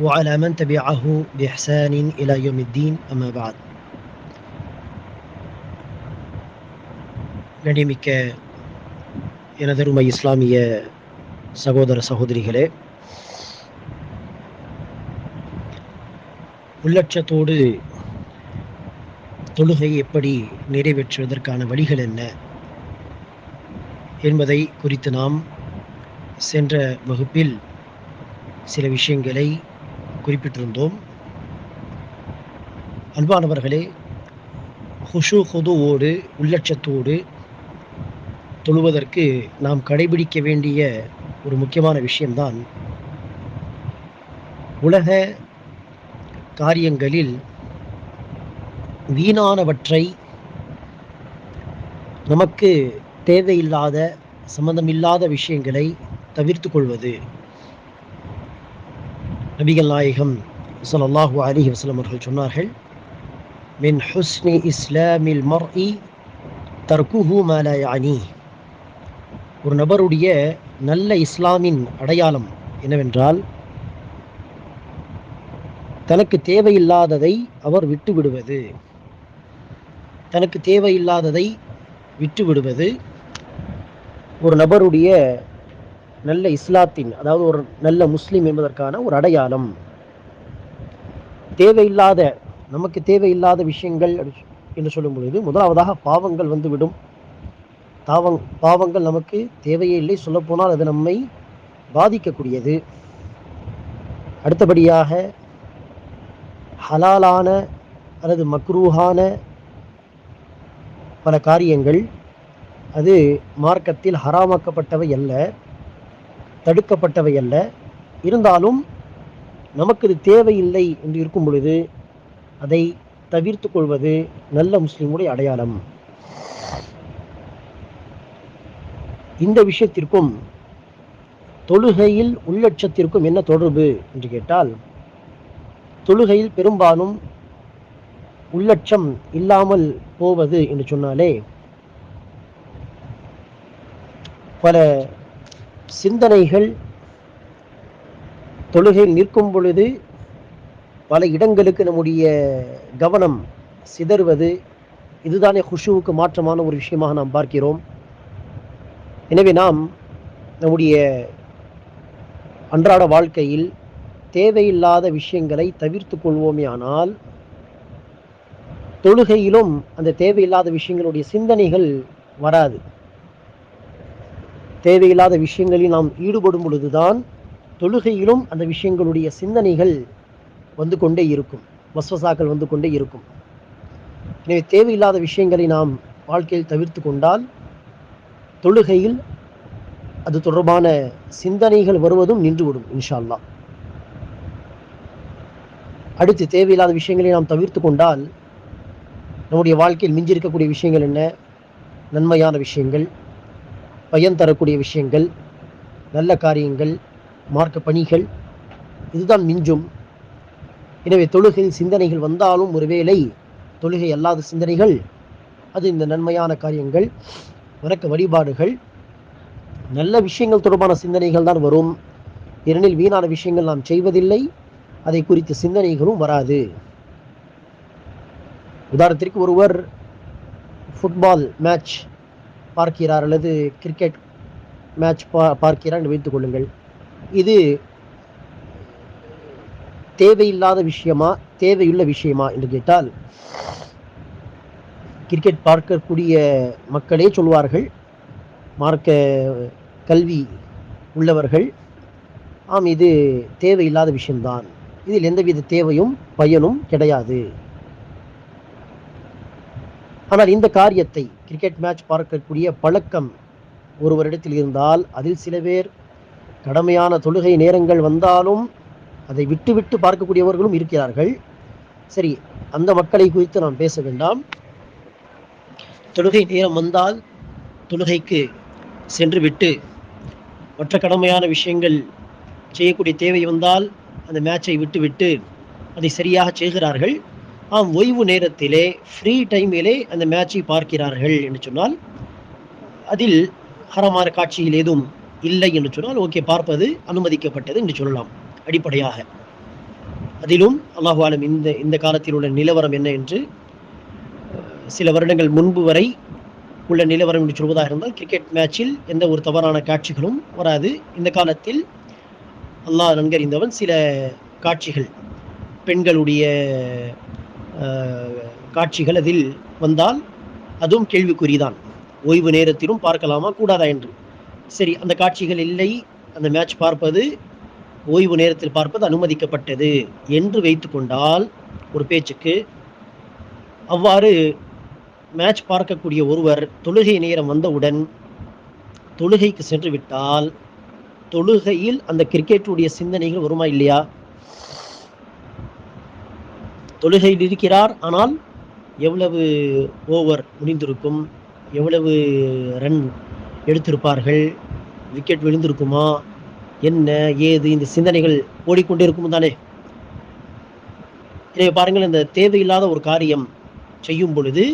وعلى من تبعه بإحسان إلى يوم الدين أما بعد கண்ணியமிக்க எனதருமை இஸ்லாமிய சகோதர சகோதரிகளே உள்ளட்சத்தோடு தொழுகை எப்படி நிறைவேற்றுவதற்கான வழிகள் என்ன என்பதை குறித்து நாம் சென்ற வகுப்பில் சில விஷயங்களை குறிப்பிட்டிருந்தோம். அன்பானவர்களே ஹுஷு ஹுதுவோடு உள்ளட்சத்தோடு தொழுவதற்கு நாம் கடைபிடிக்க வேண்டிய ஒரு முக்கியமான விஷயம்தான் உலக காரியங்களில் வீணானவற்றை நமக்கு தேவையில்லாத சம்பந்தமில்லாத விஷயங்களை தவிர்த்து கொள்வது. நபிகள் நாயகம் சொல்லாஹு அலைஹி வஸ்லம் அவர்கள் சொன்னார்கள் மின் ஹுஸ்னி இஸ்லாமில் மர்இ தர்குஹு மா லா யானி ஒரு நபருடைய நல்ல இஸ்லாமின் அடையாளம் என்னவென்றால் தனக்கு தேவையில்லாததை அவர் விட்டு விடுவது தனக்கு தேவையில்லாததை விட்டு விடுவது ஒரு நபருடைய நல்ல இஸ்லாத்தின் அதாவது ஒரு நல்ல முஸ்லீம் என்பதற்கான ஒரு அடையாளம். தேவையில்லாத நமக்கு தேவையில்லாத விஷயங்கள் என்று சொல்லும் பொழுது முதலாவதாக பாவங்கள் வந்துவிடும். தாவங் பாவங்கள் நமக்கு தேவையே இல்லை சொல்லப்போனால் அது நம்மை பாதிக்கக்கூடியது. அடுத்தபடியாக ஹலாலான அல்லது மக்ரூஹான பல காரியங்கள் அது மார்க்கத்தில் ஹராமாக்கப்பட்டவை அல்ல. தடுக்கப்பட்டவை அல்ல. இருந்தாலும் நமக்கு இது தேவையில்லை என்று இருக்கும் பொழுது அதை தவிர்த்து கொள்வது நல்ல முஸ்லிமுடைய அடையாளம். இந்த விஷயத்திற்கும் தொழுகையில் உள்ளட்சத்திற்கும் என்ன தொடர்பு என்று கேட்டால் தொழுகையில் பெரும்பாலும் உள்ளட்சம் இல்லாமல் போவது என்று சொன்னாலே பல சிந்தனைகள் தொழுகையில் நிற்கும் பொழுது பல இடங்களுக்கு நம்முடைய கவனம் சிதறுவது இதுதானே குஷுவுக்கு மாற்றமான ஒரு விஷயமாக நாம் பார்க்கிறோம். எனவே நாம் நம்முடைய அன்றாட வாழ்க்கையில் தேவையில்லாத விஷயங்களை தவிர்த்து கொள்வோமே ஆனால் தொழுகையிலும் அந்த தேவையில்லாத விஷயங்களுடைய சிந்தனைகள் வராது. தேவையில்லாத விஷயங்களில் நாம் ஈடுபடும் பொழுதுதான் தொழுகையிலும் அந்த விஷயங்களுடைய சிந்தனைகள் வந்து கொண்டே இருக்கும். வஸ்வசாக்கள் வந்து கொண்டே இருக்கும். எனவே தேவையில்லாத விஷயங்களை நாம் வாழ்க்கையில் தவிர்த்து கொண்டால் தொழுகையில் அது தொடர்பான சிந்தனைகள் வருவதும் நின்றுவிடும் இன்ஷால்லா அடுத்து தேவையில்லாத விஷயங்களை நாம் தவிர்த்து கொண்டால் நம்முடைய வாழ்க்கையில் மிஞ்சிருக்கக்கூடிய விஷயங்கள் என்ன? நன்மையான விஷயங்கள் பயன் தரக்கூடிய விஷயங்கள் நல்ல காரியங்கள் மார்க்க பணிகள் இதுதான் மிஞ்சும். எனவே தொழுகையில் சிந்தனைகள் வந்தாலும் ஒருவேளை தொழுகை அல்லாத சிந்தனைகள் அது இந்த நன்மையான காரியங்கள் வணக்க வழிபாடுகள் நல்ல விஷயங்கள் தொடர்பான சிந்தனைகள் தான் வரும். ஏனெனில் வீணான விஷயங்கள் நாம் செய்வதில்லை அதை குறித்த சிந்தனைகளும் வராது. உதாரணத்திற்கு ஒருவர் ஃபுட்பால் மேட்ச் பார்க்கிறார் அல்லது கிரிக்கெட் மேட்ச் பா பார்க்கிறார் என்று வைத்துக் கொள்ளுங்கள். இது தேவையில்லாத விஷயமா தேவையுள்ள விஷயமா என்று கேட்டால் கிரிக்கெட் பார்க்கக்கூடிய மக்களே சொல்வார்கள் மார்க்க கல்வி உள்ளவர்கள் ஆம் இது தேவையில்லாத விஷயம்தான். இதில் எந்தவித தேவையும் பயனும் கிடையாது. ஆனால் இந்த காரியத்தை கிரிக்கெட் மேட்ச் பார்க்கக்கூடிய பழக்கம் ஒருவரிடத்தில் இருந்தால் அதில் சில பேர் கடமையான தொழுகை நேரங்கள் வந்தாலும் அதை விட்டுவிட்டு பார்க்கக்கூடியவர்களும் இருக்கிறார்கள். சரி அந்த மக்களை குறித்து நாம் பேச வேண்டாம். தொழுகை நேரம் வந்தால் தொழுகைக்கு சென்று விட்டு மற்ற கடமையான விஷயங்கள் செய்யக்கூடிய தேவை வந்தால் அந்த மேட்சை விட்டுவிட்டு அதை சரியாக செய்கிறார்கள். ஆம் ஓய்வு நேரத்திலே ஃப்ரீ டைமிலே அந்த மேட்சை பார்க்கிறார்கள் என்று சொன்னால் அதில் ஹரமான காட்சியில் ஏதும் இல்லை என்று சொன்னால் ஓகே பார்ப்பது அனுமதிக்கப்பட்டது என்று சொல்லலாம் அடிப்படையாக. அதிலும் அல்லாஹாலும் இந்த இந்த காலத்தில் உள்ள நிலவரம் என்ன என்று சில வருடங்கள் முன்பு வரை உள்ள நிலவரம் என்று சொல்வதாக இருந்தால் கிரிக்கெட் மேட்சில் எந்த ஒரு தவறான காட்சிகளும் வராது. இந்த காலத்தில் அல்லாஹ் நன்கறிந்தவன் சில காட்சிகள் பெண்களுடைய காட்சிகள் அதில் வந்தால் அதுவும் கேள்விக்குறிதான். ஓய்வு நேரத்திலும் பார்க்கலாமா? கூடாதா என்று. சரி அந்த காட்சிகள் இல்லை. அந்த மேட்ச் பார்ப்பது ஓய்வு நேரத்தில் பார்ப்பது அனுமதிக்கப்பட்டது என்று வைத்துக்கொண்டால் ஒரு பேச்சுக்கு அவ்வாறு மேட்ச் பார்க்கக்கூடிய ஒருவர் தொழுகை நேரம் வந்தவுடன் தொழுகைக்கு சென்று விட்டால் தொழுகையில் அந்த கிரிக்கெட்டுடைய சிந்தனைகள் வருமா இல்லையா? தொழுகையில் இருக்கிறார் ஆனால் எவ்வளவு ஓவர் முடிந்திருக்கும்? எவ்வளவு ரன் எடுத்திருப்பார்கள்? விக்கெட் விழுந்திருக்குமா? என்ன ஏது இந்த சிந்தனைகள் ஓடிக்கொண்டே இருக்கும் தானே எனவே பாருங்கள் இந்த தேவையில்லாத ஒரு காரியம் செய்யும் பொழுது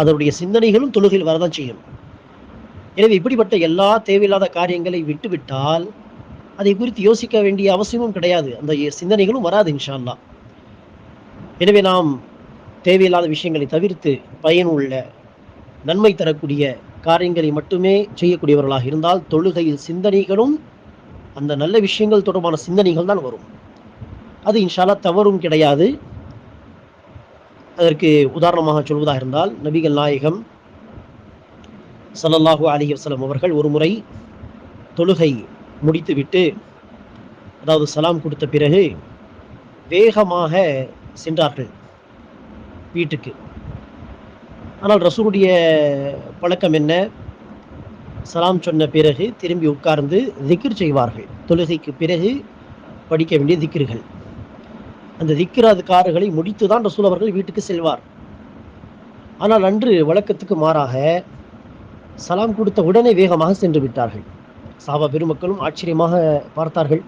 அதனுடைய சிந்தனைகளும் தொழுகையில் வரதான் செய்யும். எனவே இப்படிப்பட்ட எல்லா தேவையில்லாத காரியங்களை விட்டுவிட்டால் அதை குறித்து யோசிக்க வேண்டிய அவசியமும் கிடையாது. அந்த சிந்தனைகளும் வராது இன்ஷால்லா எனவே நாம் தேவையில்லாத விஷயங்களை தவிர்த்து பயனுள்ள நன்மை தரக்கூடிய காரியங்களை மட்டுமே செய்யக்கூடியவர்களாக இருந்தால் தொழுகையில் சிந்தனைகளும் அந்த நல்ல விஷயங்கள் தொடர்பான சிந்தனைகள் தான் வரும். அது இன்ஷாலா தவறும் கிடையாது. அதற்கு உதாரணமாக சொல்வதாக இருந்தால் நபிகள் நாயகம் ஸல்லல்லாஹு அலைஹி வஸல்லம் அவர்கள் ஒரு முறை தொழுகை முடித்துவிட்டு அதாவது சலாம் கொடுத்த பிறகு வேகமாக சென்றார்கள் வீட்டுக்கு. ஆனால் ரசூலுடைய பழக்கம் என்ன? சலாம் சொன்ன பிறகு திரும்பி உட்கார்ந்து திக்ர் செய்வார்கள். தொழுகைக்கு பிறகு படிக்க வேண்டிய திக்ருகள். அந்த திக்ராதுக்காரர்களை முடித்து தான் ரசூல் அவர்கள் வீட்டுக்கு செல்வார். ஆனால் அன்று வழக்கத்துக்கு மாறாக சலாம் கொடுத்த உடனே வேகமாக சென்று விட்டார்கள். சாபா பெருமக்களும் ஆச்சரியமாக பார்த்தார்கள்.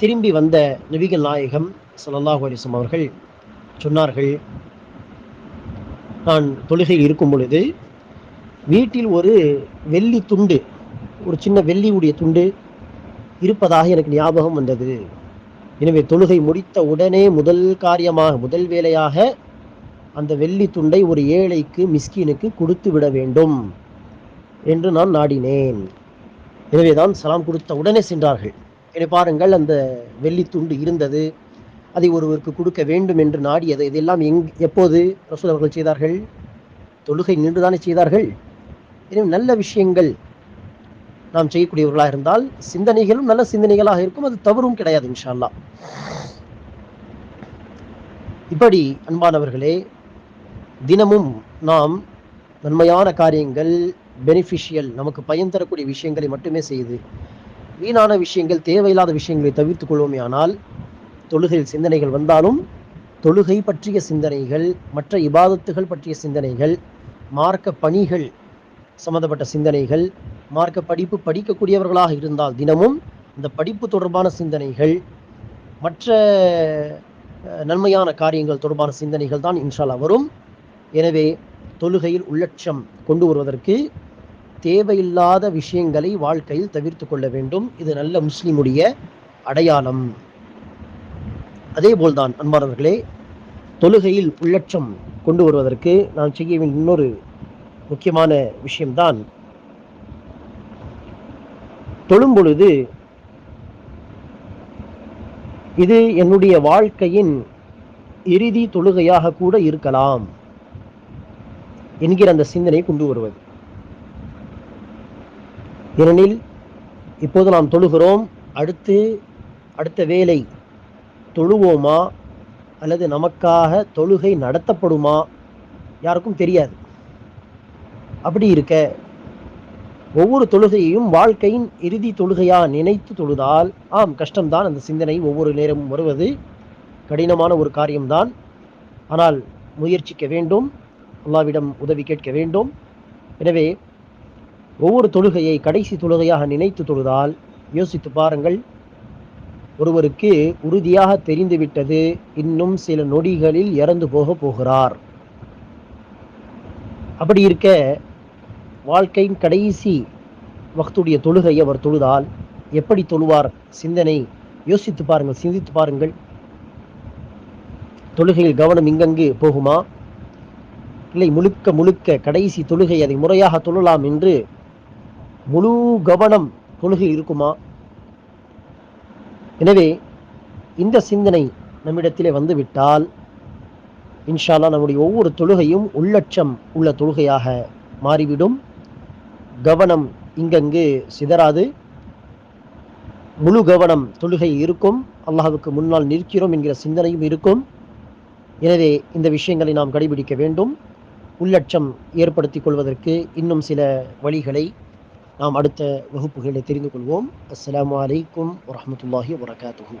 திரும்பி வந்த நபிகள் நாயகம் ஸல்லல்லாஹு அலைஹி அவர்கள் சொன்னார்கள் நான் தொழுகையில் இருக்கும் பொழுது வீட்டில் ஒரு வெள்ளி துண்டு ஒரு சின்ன வெள்ளியுடைய துண்டு இருப்பதாக எனக்கு ஞாபகம் வந்தது. எனவே தொழுகை முடித்த உடனே முதல் காரியமாக முதல் வேலையாக அந்த வெள்ளி துண்டை ஒரு ஏழைக்கு மிஸ்கினுக்கு கொடுத்து விட வேண்டும் என்று நான் நாடினேன். எனவே தான் சலாம் கொடுத்த உடனே சென்றார்கள். எனவே பாருங்கள் அந்த வெள்ளித்துண்டு இருந்தது. அதை ஒருவருக்கு கொடுக்க வேண்டும் என்று நாடியது. இதெல்லாம் எங் எப்போது ரசூல் அவர்கள் செய்தார்கள்? தொழுகை நின்றுதானே செய்தார்கள்? எனவே நல்ல விஷயங்கள் நாம் செய்யக்கூடியவர்களாக இருந்தால் சிந்தனைகளும் நல்ல சிந்தனைகளாக இருக்கும். அது தவறும் கிடையாது இன்ஷால்லா இப்படி அன்பானவர்களே தினமும் நாம் நன்மையான காரியங்கள் பெனிஃபிஷியல் நமக்கு பயன் தரக்கூடிய விஷயங்களை மட்டுமே செய்து வீணான விஷயங்கள் தேவையில்லாத விஷயங்களை தவிர்த்து கொள்வோமே ஆனால் தொழுகையில் சிந்தனைகள் வந்தாலும் தொழுகை பற்றிய சிந்தனைகள் மற்ற இபாதத்துகள் பற்றிய சிந்தனைகள் மார்க்க பணிகள் சம்பந்தப்பட்ட சிந்தனைகள் மார்க்க படிப்பு படிக்கக்கூடியவர்களாக இருந்தால் தினமும் இந்த படிப்பு தொடர்பான சிந்தனைகள் மற்ற நன்மையான காரியங்கள் தொடர்பான சிந்தனைகள் தான் இன்ஷால்லா வரும். எனவே தொழுகையில் உள்ளட்சம் கொண்டு வருவதற்கு தேவையில்லாத விஷயங்களை வாழ்க்கையில் தவிர்த்து கொள்ள வேண்டும். இது நல்ல முஸ்லிமுடைய அடையாளம். அதே போல்தான் அன்பானவர்களே தொழுகையில் உள்ளட்சம் கொண்டு வருவதற்கு நான் செய்ய வேண்டிய இன்னொரு முக்கியமான விஷயம்தான் தொழும் பொழுது இது என்னுடைய வாழ்க்கையின் இறுதி தொழுகையாக கூட இருக்கலாம் என்கிற அந்த சிந்தனை கொண்டு வருவது. ஏனெனில் இப்போது நாம் தொழுகிறோம். அடுத்து அடுத்த வேலை தொழுவோமா? அல்லது நமக்காக தொழுகை நடத்தப்படுமா? யாருக்கும் தெரியாது. அப்படி இருக்க ஒவ்வொரு தொழுகையையும் வாழ்க்கையின் இறுதி தொழுகையா நினைத்து தொழுதால் ஆம் கஷ்டம்தான். அந்த சிந்தனை ஒவ்வொரு நேரமும் வருவது கடினமான ஒரு காரியம்தான். ஆனால் முயற்சிக்க வேண்டும். அல்லாவிடம் உதவி கேட்க வேண்டும். எனவே ஒவ்வொரு தொழுகையை கடைசி தொழுகையாக நினைத்து தொழுதால் யோசித்து பாருங்கள் ஒருவருக்கு உறுதியாக தெரிந்துவிட்டது இன்னும் சில நொடிகளில் இறந்து போக போகிறார். அப்படி இருக்க வாழ்க்கையின் கடைசி வக்துடைய தொழுகை அவர் தொழுதால் எப்படி தொழுவார்? சிந்தனை யோசித்து பாருங்கள் சிந்தித்து பாருங்கள். தொழுகையில் கவனம் இங்கங்கு போகுமா? இல்லை முழுக்க முழுக்க கடைசி தொழுகை அதை முறையாக தொழலாம் என்று முழு கவனம் தொழுகை இருக்குமா? எனவே இந்த சிந்தனை நம்மிடத்திலே வந்துவிட்டால் இன்ஷால்லா நம்முடைய ஒவ்வொரு தொழுகையும் உள்ளட்சம் உள்ள தொழுகையாக மாறிவிடும். கவனம் இங்கங்கு சிதறாது. முழு கவனம் தொழுகை இருக்கும். அல்லாஹுக்கு முன்னால் நிற்கிறோம் என்கிற சிந்தனையும் இருக்கும். எனவே இந்த விஷயங்களை நாம் கடைபிடிக்க வேண்டும். உள்ளட்சம் ஏற்படுத்திக் கொள்வதற்கு இன்னும் சில வழிகளை நாம் அடுத்த வகுப்புகளை தெரிந்து கொள்வோம் அஸ்ஸலாமு அலைக்கும் வரஹ்மத்துல்லாஹி வபரகாத்துஹு